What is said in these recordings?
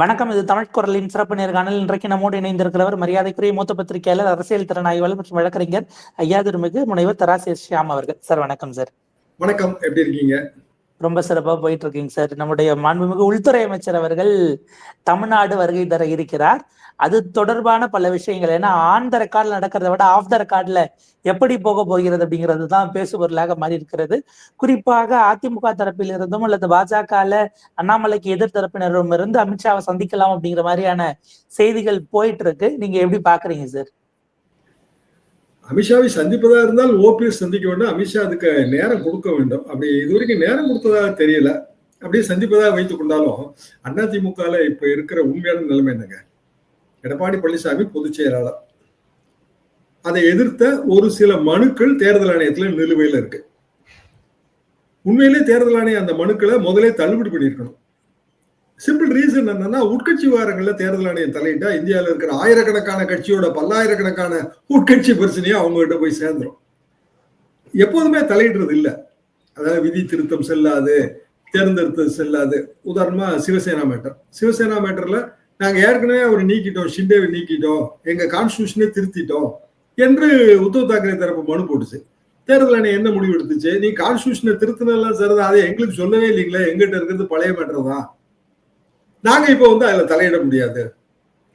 வணக்கம் இது தமிழ் குரலின் சிறப்பு நேர்காணல். இன்றைக்கு நம்மோடு இணைந்திருக்கிறவர் மரியாதைக்குரிய மூத்த பத்திரிகையாளர் அரசியல் திறனாய்வாளர் மற்றும் வழக்கறிஞர் ஐயா திருமிகு முனைவர் தராசி ஷியாம் அவர்கள். சார் வணக்கம் சார். வணக்கம். எப்படி இருக்கீங்க? ரொம்ப சிறப்பாக போயிட்டு இருக்கீங்க சார். நம்முடைய மாண்புமிகு உள்துறை அமைச்சர் அவர்கள் தமிழ்நாடு வருகை தர இருக்கிறார். அது தொடர்பான பல விஷயங்கள். ஏன்னா ஆன் த ரெக்கார்டில் நடக்கிறத விட ஆஃப் த ரெக்கார்டில் எப்படி போக போகிறது அப்படிங்கிறது தான் பேசுபொருளாக மாறி இருக்கிறது குறிப்பாக அதிமுக தரப்பில் இருந்தும் அல்லது பாஜகவில் அண்ணாமலைக்கு எதிர் தரப்பினரும் இருந்து அமித்ஷாவை சந்திக்கலாம் அப்படிங்கிற மாதிரியான செய்திகள் போயிட்டு இருக்கு நீங்க எப்படி பாக்குறீங்க சார்? அமித்ஷாவை சந்திப்பதா இருந்தால் ஓபிஎஸ் சந்திக்க வேண்டும் அமித்ஷா அதுக்கு நேரம் கொடுக்க வேண்டும். அப்படி இதுவரைக்கும் நேரம் கொடுத்ததாக தெரியல. அப்படியே சந்திப்பதாக வைத்துக் கொண்டாலும் அதிமுகல இப்ப இருக்கிற உண்மையான நிலைமை என்னங்க? எடப்பாடி பழனிசாமி பொதுச் செயலாளர். அதை எதிர்த்த ஒரு சில மனுக்கள் தேர்தல் ஆணையத்தில் நிலுவையில் இருக்கு. உண்மையிலே தேர்தல் ஆணையம் அந்த மனுக்களை முதலே தள்ளுபடி பண்ணியிருக்கணும். சிம்பிள் ரீசன் என்னன்னா உட்கட்சி விவகாரங்கள்ல தேர்தல் ஆணையம் தலையிட்டா இந்தியாவில் இருக்கிற ஆயிரக்கணக்கான கட்சியோட பல்லாயிரக்கணக்கான உட்கட்சி பிரச்சனையும் அவங்ககிட்ட போய் சேர்ந்துடும் எப்போதுமே தலையிடுறது இல்லை. அதாவது விதி திருத்தம் செல்லாது தேர்ந்தெடுத்தது செல்லாது. உதாரணமா சிவசேனா மேட்டர் சிவசேனா மேட்டர்ல நாங்க ஏற்கனவே அவர் நீக்கிட்டோம் ஷிண்டேவை நீக்கிட்டோம் எங்க கான்ஸ்டியூஷனே திருத்திட்டோம் என்று உத்தவ் தாக்கரே தரப்பு மனு போட்டுச்சு. தேர்தல் ஆணையம் என்ன முடிவு எடுத்துச்சு? நீ கான்ஸ்டியூஷனை திருத்தினெல்லாம் சரிதான். அதை எங்களுக்கு சொல்லவே இல்லைங்களே எங்கிட்ட இருக்கிறது பழைய மேட்டர் தான். நாங்க இப்ப வந்து அதுல தலையிட முடியாது.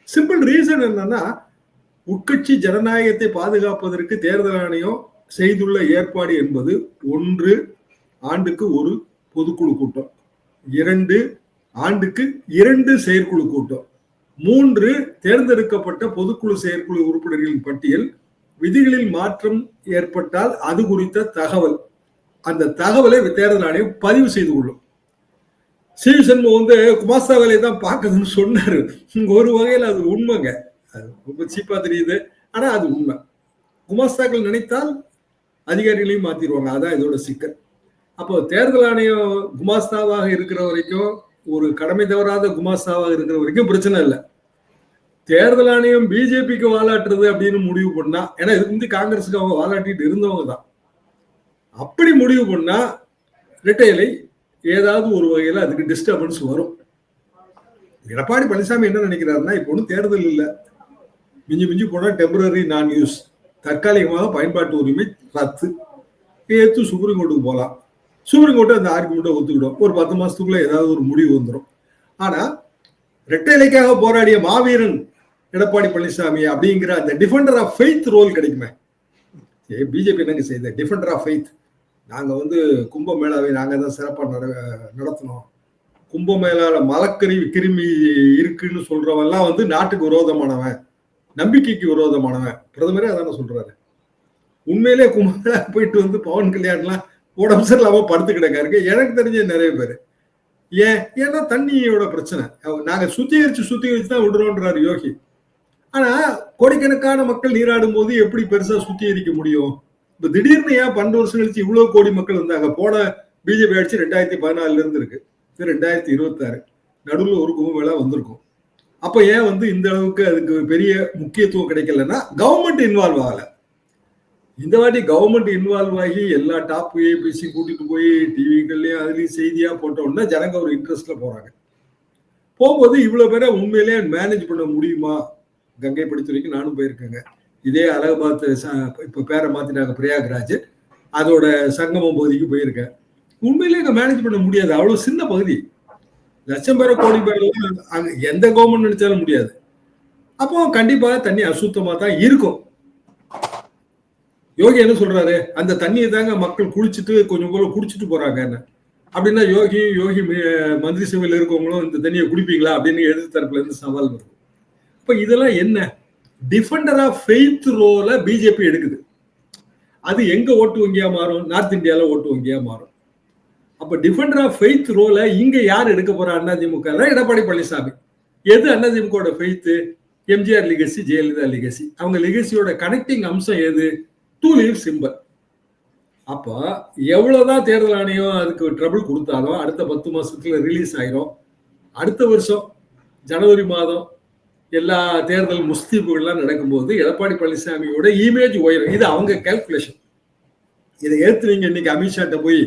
சிம்பிள் ரீசன் என்னன்னா உட்கட்சி ஜனநாயகத்தை பாதுகாப்பதற்கு தேர்தல் ஆணையம் செய்துள்ள ஏற்பாடு என்பது ஒன்று ஆண்டுக்கு ஒரு பொதுக்குழு கூட்டம். இரண்டு ஆண்டுக்கு இரண்டு செயற்குழு கூட்டம். மூன்று தேர்ந்தெடுக்கப்பட்ட பொதுக்குழு செயற்குழு உறுப்பினர்களின் பட்டியல் விதிகளில் மாற்றம் ஏற்பட்டால் அது குறித்த தகவல். அந்த தகவலை தேர்தல் ஆணையம் பதிவு செய்து கொள்ளும். சிவி சண்முகம் வந்து குமாஸ்தா வேலையை தான் பார்க்குதுன்னு சொன்னாரு. ஒரு வகையில் அது உண்மைங்க. அது ரொம்ப சீப்பா தெரியுது. ஆனா அது உண்மை. குமாஸ்தாக்கள் நினைத்தால் அதிகாரிகளையும் மாத்திடுவாங்க. அதான் இதோட சிக்கல். அப்போ தேர்தல் ஆணையம் குமாஸ்தாவாக இருக்கிற வரைக்கும் ஒரு கடமை தவறாத குமாஸ்தாவாக இருக்கிற வரைக்கும் பிரச்சனை இல்லை. தேர்தல் ஆணையம் பிஜேபிக்கு வாலாட்டுறது அப்படின்னு முடிவு பண்ணா ஏன்னா இதுக்கு வந்து காங்கிரஸுக்கு அவங்க வாலாட்டிட்டு இருந்தவங்க தான். அப்படி முடிவு பண்ணா ரிட்டையலை ஏதாவது ஒரு வகையில அதுக்கு டிஸ்டர்பன்ஸ் வரும். எடப்பாடி பழனிசாமி என்ன நினைக்கிறாருன்னா இப்போ ஒன்றும் தேர்தல் இல்லை. மிஞ்சி மிஞ்சி போனால் டெம்பரரி நான் யூஸ் தற்காலிகமாக பயன்பாட்டு உரிமை ரத்து. ஏற்று சுப்ரீம் கோர்ட்டுக்கு போகலாம் சுப்ரீம் கோர்ட்டு அந்த ஆர்குமெண்ட்டை ஒத்துக்கிடும். ஒரு பத்து மாதத்துக்குள்ளே ஏதாவது ஒரு முடிவு வந்துடும் ஆனால் ரெட்டை இலைக்காக போராடிய மாவீரன் எடப்பாடி பழனிசாமி அப்படிங்கிற அந்த டிஃபெண்டர் ஆஃப் ஃபெய்த் ரோல் கிடைக்குமே. பிஜேபி என்னங்க செய்த டிஃபெண்டர் ஆஃப் ஃபெய்த் நாங்கள் வந்து கும்பமேளாவை நாங்கள் தான் சிறப்பாக நட நடத்தினோம் கும்பமேளால மலக்கறி கிருமி இருக்குன்னு சொல்றவெல்லாம் வந்து நாட்டுக்கு விரோதமானவன். நம்பிக்கைக்கு விரோதமானவன். பிரதமரே அதான சொல்றாரு. உண்மையிலே கும்பமேளா போயிட்டு வந்து பவன் கல்யாண்லாம் உடம்பு சரியில்லாம படுத்து கிடக்காருங்க எனக்கு தெரிஞ்ச நிறைய பேர். ஏன்? ஏன்னா தண்ணியோட பிரச்சனை. நாங்க சுத்திகரிச்சு சுத்திகரிச்சு தான் விடுறோன்றாரு யோகி. ஆனா கோடிக்கணக்கான மக்கள் நீராடும் போது எப்படி பெருசா சுத்திகரிக்க முடியும்? இப்ப திடீர்னு ஏன் பன்னெண்டு வருஷம் கழிச்சு இவ்வளவு கோடி மக்கள் வந்தாங்க? போன பிஜேபி ஆட்சி ரெண்டாயிரத்தி பதினாலுல இருந்து இருக்கு. இது ரெண்டாயிரத்தி இருபத்தி ஆறு நடுவில் ஒரு கும்பமேளா வந்திருக்கும். அப்ப ஏன் வந்து இந்த அளவுக்கு அதுக்கு பெரிய முக்கியத்துவம் கிடைக்கலன்னா கவர்மெண்ட் இன்வால்வ் ஆகல. இந்த வாட்டி கவர்மெண்ட் இன்வால்வ் ஆகி எல்லா டாப் ஏபிசி கூட்டிட்டு போய் டிவிகள்லயும் அதுலயும் செய்தியா போட்டோம்னா ஜனங்க ஒரு இன்ட்ரெஸ்ட்ல போறாங்க. போகும்போது இவ்வளவு பேரை உண்மையிலேயே மேனேஜ் பண்ண முடியுமா? கங்கை படித்துறைக்கு வரைக்கும் நானும் போயிருக்கேங்க. இதே அலகாபாத் இப்ப பேரை மாத்தினாங்க பிரயாக்ராஜ். அதோட சங்கமம் பகுதிக்கு போயிருக்கேன். உண்மையிலேயே அங்க மேனேஜ் பண்ண முடியாது. அவ்வளவு சின்ன பகுதி. லட்சம் பேரை கோடி பேர் அங்க எந்த கவர்மெண்ட் நினைச்சாலும் முடியாது. அப்போ கண்டிப்பா தண்ணி அசுத்தமா தான் இருக்கும். யோகி என்ன சொல்றாரு? அந்த தண்ணியை தாங்க மக்கள் குளிச்சுட்டு கொஞ்சம் கூட குடிச்சிட்டு போறாங்க என்ன. அப்படின்னா யோகி யோகி மந்திரி சபையில் இருக்கவங்களும் இந்த தண்ணியை குடிப்பீங்களா அப்படின்னு எழுதி தரப்புல இருந்து சவால் வரும் இப்போ இதெல்லாம் என்ன? டிஃபெண்டர் ஆஃப் ஃபெய்த் ரோல பிஜேபி எடுக்குது. அது எங்க ஓட்டு வங்கியா மாறும்? நார்த் இந்தியால ஓட்டு வங்கியா மாறும். அப்ப டிஃபெண்டர் ஆஃப் ஃபெய்த் ரோல இங்க யார் எடுக்க போறா அதிமுக எடப்பாடி பழனிசாமி. எது AIADMK faith MGR legacy Jayalalithaa legacy அவங்க லிகசியோட கனெக்டிங் அம்சம் எது? டூ லீவ் சிம்பிள் அப்போ எவ்வளோதான் தேர்தல் ஆணையம் அதுக்கு ட்ரபிள் கொடுத்தாலும் அடுத்த பத்து மாசத்துல ரிலீஸ் ஆயிரும். அடுத்த வருஷம் ஜனவரி மாதம் எல்லா தேர்தல் முஸ்தீப்புகள்லாம் நடக்கும்போது எடப்பாடி பழனிசாமியோட இமேஜ் உயரும். இது அவங்க கேல்குலேஷன் இதை ஏற்று நீங்க இன்னைக்கு அமித்ஷாட்ட போய்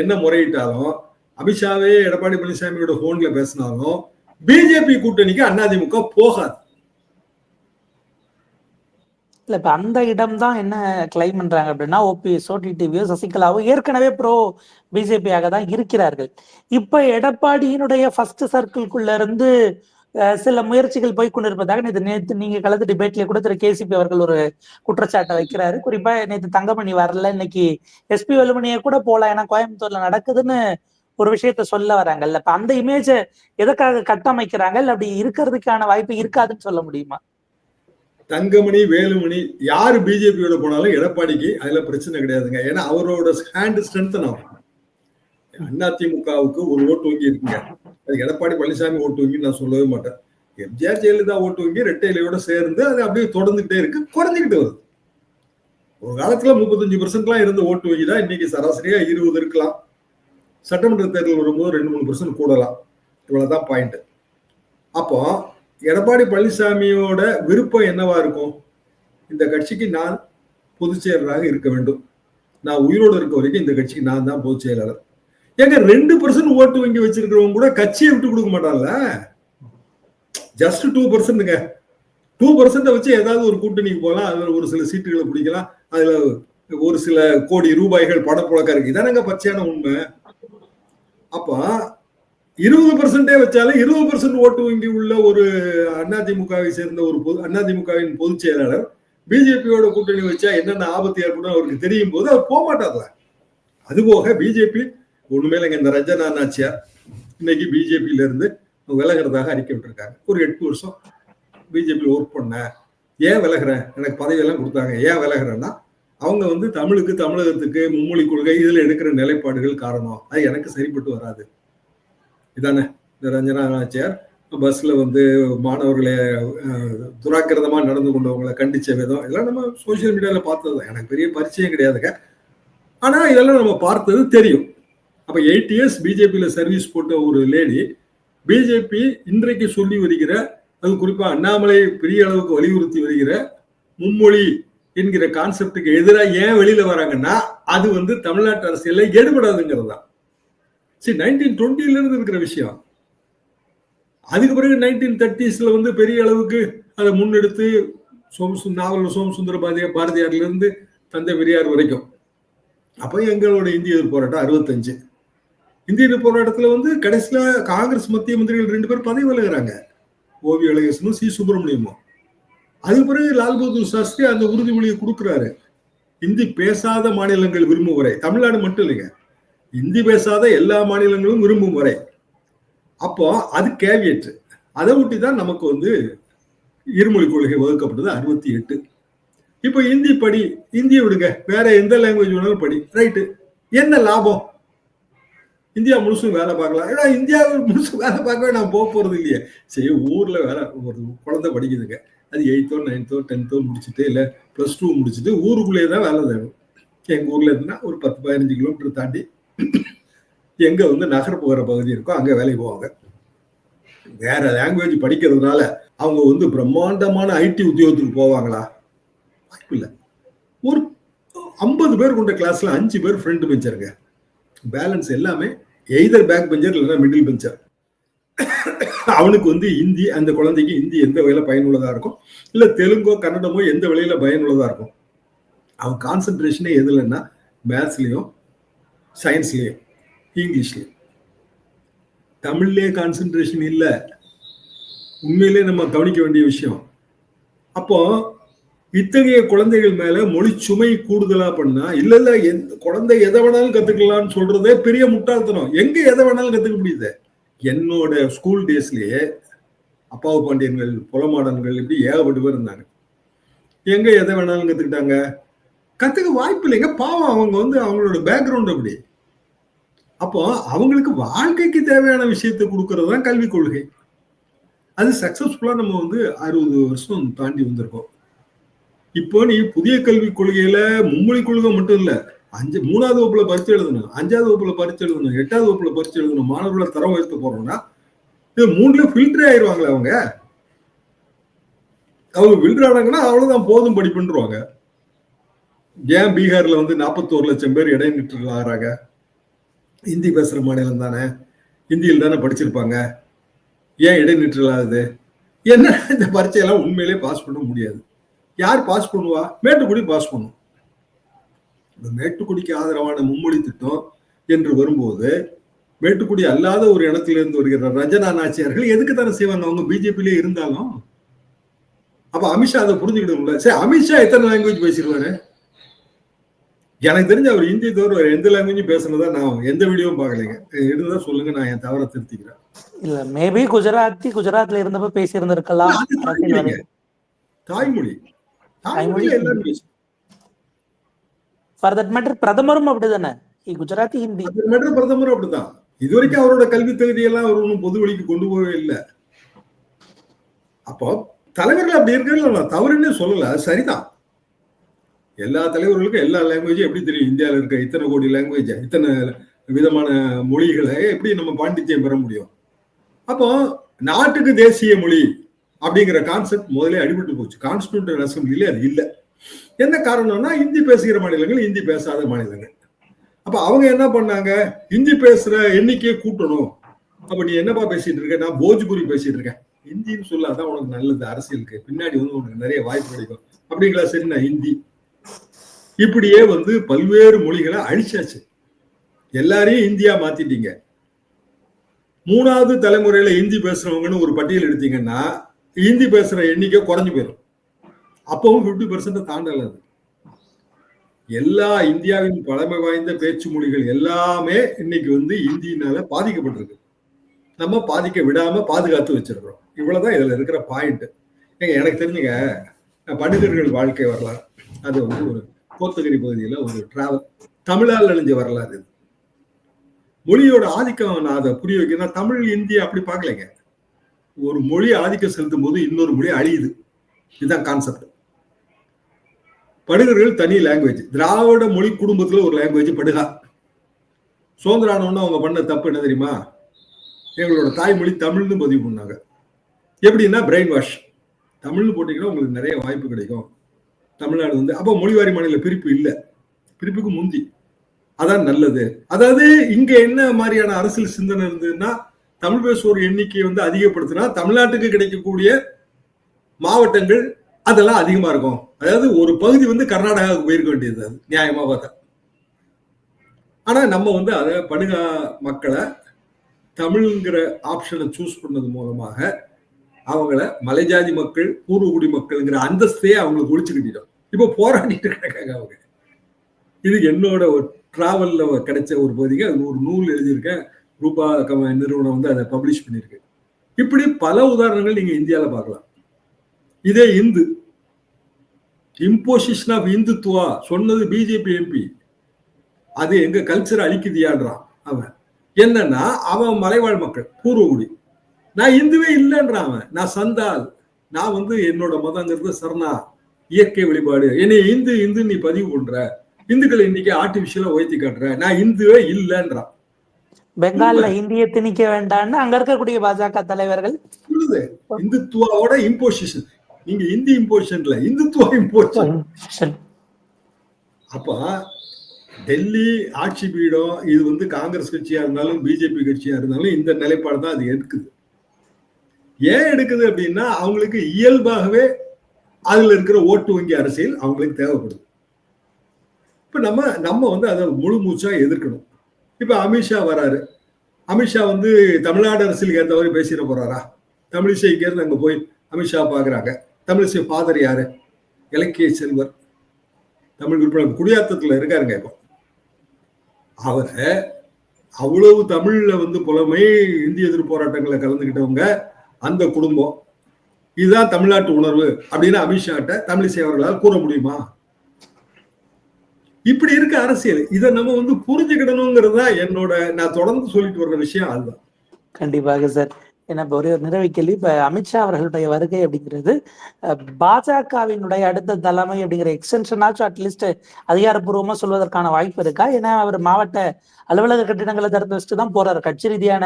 என்ன முறையிட்டாலும் அமித்ஷாவே எடப்பாடி பழனிசாமியோட போன்ல பேசினாலும் பிஜேபி கூட்டணிக்கு அதிமுக போகாது. இல்ல இப்ப அந்த இடம் தான் என்ன கிளைம் பண்றாங்க அப்படின்னா ஓபிஎஸ்ஓ டிடிவியோ சசிகலாவோ ஏற்கனவே ப்ரோ பிஜேபியாக தான் இருக்கிறார்கள். இப்ப எடப்பாடியினுடைய ஃபர்ஸ்ட் சர்க்கிள்குள்ள இருந்து சில முயற்சிகள் போய் கொண்டிருப்பதாக நேற்று நேற்று நீங்க கலந்து டிபேட்ல கூட திரு கேசிபி அவர்கள் ஒரு குற்றச்சாட்டை வைக்கிறாரு. குறிப்பா நேற்று தங்கமணி வரல. இன்னைக்கு எஸ்பி வேலுமணியை கூட போலாம் ஏன்னா கோயம்புத்தூர்ல நடக்குதுன்னு ஒரு விஷயத்த சொல்ல வராங்கல்ல. இப்ப அந்த இமேஜ எதுக்காக கட்டமைக்கிறாங்க? இல்ல அப்படி இருக்கிறதுக்கான வாய்ப்பு இருக்காதுன்னு சொல்ல முடியுமா? தங்கமணி வேலுமணி யாரு பிஜேபியோட போனாலும் எடப்பாடிக்கு அதுல பிரச்சனை கிடையாதுங்க. ஏன்னா அவரோட ஹேண்ட் ஸ்ட்ரென்த் ஆகும் அதிமுகவுக்கு ஒரு ஓட்டு வங்கி இருக்குங்க அது எடப்பாடி பழனிசாமி ஓட்டு வங்கின்னு நான் சொல்லவே மாட்டேன். எம்ஜிஆர் ஜெயலலிதா ஓட்டு வங்கி ரெட்டை இலையோட சேர்ந்து அது அப்படியே தொடர்ந்துகிட்டே இருக்கு குறைஞ்சிக்கிட்டு வருது. ஒரு காலத்துல முப்பத்தஞ்சு பெர்சென்ட்லாம் இருந்த ஓட்டு வங்கி தான் இன்னைக்கு சராசரியா இருபது இருக்கலாம். சட்டமன்ற தேர்தல் வரும்போது ரெண்டு மூணு பெர்சன்ட் கூடலாம். இவ்வளவுதான் பாயிண்ட் அப்போ எடப்பாடி பழனிசாமியோட விருப்பம் என்னவா இருக்கும்? இந்த கட்சிக்கு நான் பொதுச் செயலராக இருக்க வேண்டும். நான் உயிரோடு இருக்க வரைக்கும் இந்த கட்சிக்கு நான் தான் பொதுச் செயலாளர். ஏங்க ரெண்டு பர்சன்ட் ஓட்டு வங்கி வச்சிருக்கிறவங்க கூட கட்சியை விட்டு கொடுக்க மாட்டான்ல? ஜஸ்ட் டூ பர்சன்ட்டுங்க டூ பர்சன்ட வச்சு ஏதாவது ஒரு கூட்டணிக்கு போகலாம். அதுல ஒரு சில சீட்டுகளை பிடிக்கலாம். அதுல ஒரு சில கோடி ரூபாய்கள் பணப்புழக்கம் இருக்கு. இதானங்க பச்சையான உண்மை. அப்ப இருபது பர்சன்டே வச்சாலும் இருபது பர்சன்ட் ஓட்டு வங்கி உள்ள ஒரு அதிமுகவை சேர்ந்த ஒரு பொது அதிமுகவின் பொதுச் செயலாளர் பிஜேபியோட கூட்டணி வச்சா என்னென்ன ஆபத்து ஏற்படும் அவருக்கு தெரியும் போது அவர் போக மாட்டார்ல அதுபோக பிஜேபி உண்மையில இல்லைங்க இந்த ரஞ்சனா நாச்சியார் இன்னைக்கு பிஜேபியில இருந்து விலகிறதாக அறிக்கை விட்டுருக்காங்க. ஒரு எட்டு வருஷம் பிஜேபியில் ஒர்க் பண்ணேன் ஏன் விலகிறேன்? எனக்கு பதவியெல்லாம் கொடுத்தாங்க. ஏன் விலகிறேன்னா அவங்க வந்து தமிழுக்கு தமிழகத்துக்கு மும்மொழி கொள்கை இதில் எடுக்கிற நிலைப்பாடுகள் காரணம். அது எனக்கு சரிப்பட்டு வராது. இதானே இந்த ரஞ்சனா நாச்சியார் பஸ்ல வந்து மாணவர்களை துராக்கிரதமாக துராக்கிரதமா நடந்து கொண்டவங்களை கண்டிச்ச விதம் இதெல்லாம் நம்ம சோசியல் மீடியாவில் பார்த்தது தான். எனக்கு பெரிய பரிச்சயம் கிடையாதுங்க. ஆனா இதெல்லாம் நம்ம பார்த்தது தெரியும். அப்போ எயிட் இயர்ஸ் பிஜேபியில் சர்வீஸ் போட்ட ஒரு லேடி பிஜேபி இன்றைக்கு சொல்லி வருகிற அது குறிப்பாக அண்ணாமலை பெரிய அளவுக்கு வலியுறுத்தி வருகிற மும்மொழி என்கிற கான்செப்டுக்கு எதிராக ஏன் வெளியில வராங்கன்னா அது வந்து தமிழ்நாட்டு அரசியலில் எடுபடாதுங்கிறது தான் சரி நைன்டீன் டுவெண்ட்டில இருந்து இருக்கிற விஷயம். அதுக்கு பிறகு நைன்டீன் தேர்ட்டிஸ்ல வந்து பெரிய அளவுக்கு அதை முன்னெடுத்து சோம் சு- நாவல் சோமசுந்தர பாரதியார் பாதியா பாரதியார்லேருந்து தந்தை பெரியார் வரைக்கும். அப்போ எங்களோட இந்திய போராட்டம் அறுபத்தஞ்சு. இந்திய எதிர்ப்பு போராட்டத்துல வந்து கடைசியில காங்கிரஸ் மத்திய மந்திரிகள் ரெண்டு பேர் பதவி விலகிறாங்க. ஓவி இளையசனும் சி சுப்பிரமணியமும். அது பிறகு லால் பகதூர் சாஸ்திரி அந்த உறுதிமொழியை கொடுக்குறாரு. இந்தி பேசாத மாநிலங்கள் விரும்பும் வரை. தமிழ்நாடு மட்டும் இல்லைங்க. இந்தி பேசாத எல்லா மாநிலங்களும் விரும்பும் வரை. அப்போ அது கேவியட்டு அதை ஒட்டி தான் நமக்கு வந்து இருமொழி கொள்கை வகுக்கப்பட்டது அறுபத்தி எட்டு. இப்போ இந்தி படி இந்தியை விடுங்க. வேற எந்த லாங்குவேஜ் வேணாலும் படி. ரைட்டு என்ன லாபம்? இந்தியா முழுசும் வேலை பார்க்கலாம் ஏன்னா இந்தியாவில் முழுசும் வேலை பார்க்கவே நான் போக போறது இல்லையே. சரி ஊர்ல வேலை ஒரு குழந்தை படிக்குதுங்க. அது எயித்தோ நைன்த்தோ டென்த்தோ முடிச்சுட்டு இல்லை ப்ளஸ் டூ முடிச்சுட்டு ஊருக்குள்ளேயே தான் வேலை தேடும் எங்க ஊர்ல இருந்துன்னா ஒரு பத்து பதினஞ்சு கிலோமீட்டர் தாண்டி எங்க வந்து நகர் போகிற பகுதி இருக்கோ அங்க வேலைக்கு போவாங்க. வேற லாங்குவேஜ் படிக்கிறதுனால அவங்க வந்து பிரம்மாண்டமான ஐடி உத்தியோகத்துக்கு போவாங்களா? வாய்ப்பு இல்லை. ஒரு ஐம்பது பேர் கொண்ட கிளாஸ்ல அஞ்சு பேர் ஃப்ரெண்டு பெஞ்சருங்க பேலன்ஸ் எல்லாமே எய்தர் பேக் பெஞ்சர் இல்லைன்னா மிடில் பெஞ்சர் அவனுக்கு வந்து இந்தி அந்த குழந்தைக்கு இந்தி எந்த வகையில பயனுள்ளதா இருக்கும்? இல்ல தெலுங்கோ கன்னடமோ எந்த வழியில பயனுள்ளதா இருக்கும்? அவன் கான்சென்ட்ரேஷனே எதுலன்னா மேத்ஸ்லயும் சயின்ஸ்லயும் இங்கிலீஷ்லயும் தமிழ்லேயே கான்சென்ட்ரேஷன் இல்லை. உண்மையிலே நம்ம கவனிக்க வேண்டிய விஷயம். அப்போ இத்தகைய குழந்தைகள் மேல மொழி சுமை கூடுதலா பண்ணா இல்ல இல்ல எந்த குழந்தை எதை வேணாலும் கத்துக்கலாம்னு சொல்றதே பெரிய முட்டாள்தனம். எங்க எதை வேணாலும் கத்துக்க முடியுது? என்னோட ஸ்கூல் டேஸ்லயே அப்பாவு பாண்டியன்கள் புலமாடன்கள் இப்படி ஏகப்பட்டு பேர் இருந்தாங்க. எங்க எதை வேணாலும் கத்துக்கிட்டாங்க? கத்துக்க வாய்ப்பு இல்லைங்க. பாவம் அவங்க வந்து அவங்களோட பேக்ரவுண்ட் அப்படி. அப்போ அவங்களுக்கு வாழ்க்கைக்கு தேவையான விஷயத்தை கொடுக்கறது தான் கல்விக் கொள்கை. அது சக்சஸ்ஃபுல்லா நம்ம வந்து அறுபது வருஷம் தாண்டி வந்திருக்கோம். இப்போ நீ புதிய கல்விக் கொள்கையில மும்மொழி கொள்கை மட்டும் இல்ல அஞ்சு மூணாவது வகுப்புல பரிச்சு எழுதணும் அஞ்சாவது வகுப்புல பரிச்சு எழுதணும் எட்டாவது வகுப்புல பரிச்சு எழுதணும் மாணவர்களை தரம் உயர்த்த போறோம்னா இது மூணுல ஃபில்டரே ஆயிருவாங்களே அவங்க. அவங்க ஃபில்டர் ஆனாங்கன்னா அவ்வளவுதான் போதும் படிப்புன்றுவாங்க. ஏன் பீகார்ல வந்து நாற்பத்தோரு லட்சம் பேர் இடைநிற்றல் ஆகிறாங்க ஹிந்தி பேசுற மாநிலம் தானே? ஹிந்தியில் தானே படிச்சிருப்பாங்க. ஏன் இடைநிற்றல் ஆகுது என்ன இந்த பரீட்சையெல்லாம் உண்மையிலே பாஸ் பண்ண முடியாது. யார் பாஸ் பண்ணுவா? மேட்டுக்குடி பாஸ் பண்ணும். இந்த மேட்டுக்குடிக்கு ஆதரவான மும்மொழி திட்டம் என்று வரும்போது மேட்டுக்குடி அல்லாத ஒரு இடத்துல இருந்து வருகிற ரஞ்சனா நாச்சியார்கள் எதுக்கு தானே செய்வாங்க? அவங்க பிஜேபியிலே இருந்தாலும். அப்ப அமித்ஷா அதை புரிஞ்சுக்கிடும்ல சரி அமித்ஷா எத்தனை லாங்குவேஜ் பேசிடுவாரு எனக்கு தெரிஞ்ச அவர் ஹிந்தி தவிர எந்த லாங்குவேஜும் பேசுனதா நான் எந்த வீடியோவும் பார்க்கலைங்க. இருந்தா சொல்லுங்க நான் என் தவற திருத்திக்கிறேன். இல்ல மேபி குஜராத்தி குஜராத்ல இருந்தப்ப பேசி இருந்திருக்கலாம் அது தாய்மொழிங்க. தாய்மொழி. ஃபார் தட் மேட்டர் பிரதமரும் அப்படிதானே? குஜராத்தி ஹிந்தி. அது மட்டும் பிரதமர் அப்படித்தான். இது வரைக்கும் அவரோட கல்வி தகுதியெல்லாம் அவர் ஒன்றும் பொது வழிக்கு கொண்டு போகவே இல்லை. அப்போ தலைவர்கள் அப்படி இருக்கிறது நான் தவறுன்னு சொல்லல. சரிதான். எல்லா தலைவர்களுக்கும் எல்லா லாங்குவேஜும் எப்படி தெரியும்? இந்தியாவில் இருக்க இத்தனை கோடி லாங்குவேஜ் இத்தனை விதமான மொழிகளை எப்படி நம்ம பாண்டித்யம் பெற முடியும்? அப்போ நாட்டுக்கு தேசிய மொழி அப்படிங்கிற கான்செப்ட் முதலே அடிபட்டு போச்சு. கான்ஸ்டியூண்ட் அசம்பிளிலே அது இல்லை. என்ன காரணம்னா இந்தி பேசுகிற மாநிலங்கள் இந்தி பேசாத மாநிலங்கள். அப்ப அவங்க என்ன பண்ணாங்க? ஹிந்தி பேசுற எண்ணிக்கையை கூட்டணும். அப்ப நீ என்னப்பா பேசிட்டு இருக்க? நான் போஜ்புரி பேசிட்டு இருக்கேன். ஹிந்தின்னு சொல்ல அதான் உனக்கு நல்லது அரசியலுக்கு பின்னாடி வந்து உனக்கு நிறைய வாய்ப்பு கிடைக்கும். அப்படிங்களா? சரி நான் ஹிந்தி. இப்படியே வந்து பல்வேறு மொழிகளை அழிச்சாச்சு. எல்லாரையும் இந்தியா மாத்திட்டீங்க. மூணாவது தலைமுறையில ஹிந்தி பேசுறவங்கன்னு ஒரு பட்டியல் எடுத்தீங்கன்னா ஹிந்தி பேசுற எண்ணிக்கை குறைஞ்சு போயிடும். அப்பவும் ஃபிஃப்டி பர்சன்ட் தாண்டல அது. எல்லா இந்தியாவின் பழமை வாய்ந்த பேச்சு மொழிகள் எல்லாமே இன்னைக்கு வந்து இந்தியினால பாதிக்கப்பட்டிருக்கு. நம்ம பாதிக்க விடாம பாதுகாத்து வச்சிருக்கிறோம். இவ்வளவுதான் இதுல இருக்கிற பாயிண்ட் ஏங்க எனக்கு தெரிஞ்சுங்க பண்டிதர்கள் வாழ்க்கை வரலாறு அது வந்து ஒரு கோத்தகிரி பகுதியில ஒரு டிராவல் தமிழால் அழிஞ்ச வரலாறு மொழியோட ஆதிக்கம் நான் அதை புரிய வைக்கிறேன் தமிழ் இந்தி அப்படி பார்க்கலைங்க. ஒரு மொழி ஆதிக்கம் செலுத்தும் போது இன்னொரு மொழி அழியுது. இதுதான் கான்செப்ட் படுகர்கள் தனி லாங்குவேஜ் திராவிட மொழி குடும்பத்தில் ஒரு லாங்குவேஜ் படுகா. சுதந்திரானவன்னு அவங்க பண்ண தப்பு என்ன தெரியுமா? எங்களோட தாய்மொழி தமிழ்னு பதிவு பண்ணாங்க. எப்படின்னா பிரெயின் வாஷ் தமிழ்னு போட்டிங்கன்னா உங்களுக்கு நிறைய வாய்ப்பு கிடைக்கும். தமிழ்நாடு வந்து அப்போ மொழிவாரி மாநில பிரிப்பு இல்லை. பிரிப்புக்கு முந்தி. அதான் நல்லது. அதாவது இங்க என்ன மாதிரியான அரசியல் சிந்தனை இருந்ததுன்னா தமிழ் பேசுவோர் எண்ணிக்கையை வந்து அதிகப்படுத்தினா தமிழ்நாட்டுக்கு கிடைக்கக்கூடிய மாவட்டங்கள் அதெல்லாம் அதிகமா இருக்கும். அதாவது ஒரு பகுதி வந்து கர்நாடகாவுக்கு போயிருக்க வேண்டியது அது நியாயமா பார்த்தா. ஆனா நம்ம வந்து அதை படுகா மக்களை தமிழ்ங்கிற ஆப்ஷனை சூஸ் பண்ணது மூலமாக அவங்கள மலைஜாதி மக்கள் பூர்வகுடி மக்கள்ங்கிற அந்தஸ்தையே அவங்களுக்கு ஒழிச்சுக்கிட்டோம் இப்போ போராடிட்டு இருக்காங்க அவங்க. இது என்னோட ஒரு டிராவல்ல கிடைச்ச ஒரு பகுதிக்கு அது ஒரு நூல் எழுதியிருக்கேன். ரூபா நிறுவனம் வந்து அதை பப்ளிஷ் பண்ணியிருக்கு. இப்படி பல உதாரணங்கள் நீங்க இந்தியாவில் பார்க்கலாம். இதே இந்து. இம்போசிஷன் ஆஃப் இந்துத்துவா சொன்னது பிஜேபி எம்பி அது எங்க கல்ச்சரை அழிக்குதியான்றான் அவன். என்னன்னா அவன் மலைவாழ் மக்கள் பூர்வகுடி. நான் இந்துவே இல்லைன்றான் அவன். நான் சந்தால். நான் வந்து என்னோட மதங்கிறது சரணா இயற்கை வழிபாடு. என்னை இந்து இந்து நீ பதிவு பண்ற. இந்துக்களை இன்னைக்கு ஆர்டிபிஷியலா உயர்த்தி காட்டுற. நான் இந்துவே இல்லைன்றான். பெங்கால்ல இந்திய திணிக்க வேண்டாம்னு அங்க இருக்கக்கூடிய பாஜக தலைவர்கள் இந்துத்துவாவோட இம்போசிஷன் நீங்க இந்தி இம்போசிஷன்ல இந்துத்துவா இம்போசிஷன் அப்ப டெல்லி ஆட்சி பீடம் இது வந்து காங்கிரஸ் கட்சியா இருந்தாலும் பிஜேபி கட்சியா இருந்தாலும் இந்த நிலைப்பாடு தான் அது எடுக்குது. ஏன் எடுக்குது அப்படின்னா அவங்களுக்கு இயல்பாகவே அதுல இருக்கிற ஓட்டு வங்கி அரசியல் அவங்களுக்கு தேவைப்படுது. இப்ப நம்ம நம்ம வந்து அதை முழு மூச்சா எதிர்க்கணும். இப்போ அமித்ஷா வராரு. அமித்ஷா வந்து தமிழ்நாடு அரசியலுக்கு ஏற்ற மாதிரி பேசிட போறாரா? தமிழிசை இங்கேருந்து அங்கே போய் அமித்ஷா பார்க்குறாங்க தமிழிசை ஃபாதர் யாரு? இலக்கிய செல்வர். தமிழ் விற்பனை குடியாத்தத்தில் இருக்காருங்க இப்போ. அவரை அவ்வளவு தமிழில் வந்து புலமை இந்திய எதிர்ப்பு போராட்டங்களை கலந்துக்கிட்டவங்க அந்த குடும்பம். இதுதான் தமிழ்நாட்டு உணர்வு அப்படின்னு அமித்ஷாட்ட தமிழிசை அவர்களால் கூற முடியுமா? இப்படி இருக்க அரசியல். இதை நம்ம வந்து புரிஞ்சுக்கிடணுங்கிறது தான் என்னோட நான் தொடர்ந்து சொல்லிட்டு வர்ற விஷயம் அதுதான். கண்டிப்பாக சார். ஏன்னா இப்ப ஒரே ஒரு நிறைவு கேள்வி. இப்ப அமித்ஷா அவர்களுடைய வருகை அப்படிங்கிறது பாஜகவினுடைய அடுத்த தலைமை அப்படிங்கிற எக்ஸ்டென்ஷனாச்சும் அட்லீஸ்ட் அதிகாரப்பூர்வமா சொல்வதற்கான வாய்ப்பு இருக்கா? ஏன்னா அவர் மாவட்ட அலுவலக கட்டிடங்களை திறந்து வச்சுட்டு தான் போறாரு. கட்சி ரீதியான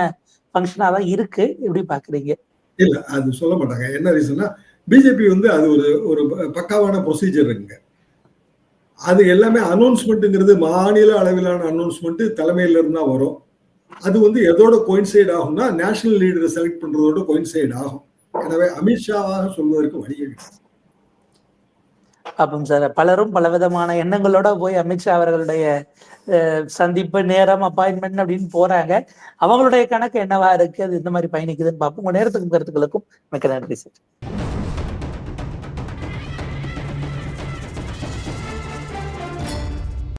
ஃபங்க்ஷனா தான் இருக்கு. எப்படி பாக்குறீங்க? இல்ல அது சொல்ல மாட்டாங்க. என்ன ரீசன்னா பிஜேபி வந்து அது ஒரு ஒரு பக்காவான ப்ரொசீஜர் இருக்குங்க அது எல்லாமே அனௌன்ஸ்மெண்ட்டுங்கிறது மாநில அளவிலான அனௌன்ஸ்மெண்ட் தலைமையில இருந்து தான் வரும். அது வந்து எதோட கோயின்சைட் ஆகும்னா நேஷனல் லீடரை செலக்ட் பண்றதோட கோயின்சைட் ஆகும். எனவே அமித்ஷாவாக சொல்வதற்கு வழி கிடையாது சார் பலரும் பலவிதமான எண்ணங்களோட போய் அமித்ஷா அவர்களுடைய அஹ், சந்திப்பு நேரம் அப்பாயின்மெண்ட் அப்படின்னு போறாங்க. அவங்களுடைய கணக்கு என்னவா இருக்கு? அது இந்த மாதிரி பயணிக்குதுன்னு பார்ப்போம். உங்க நேரத்துக்கும் கருத்துக்களுக்கும் மிக்க நன்றி சார்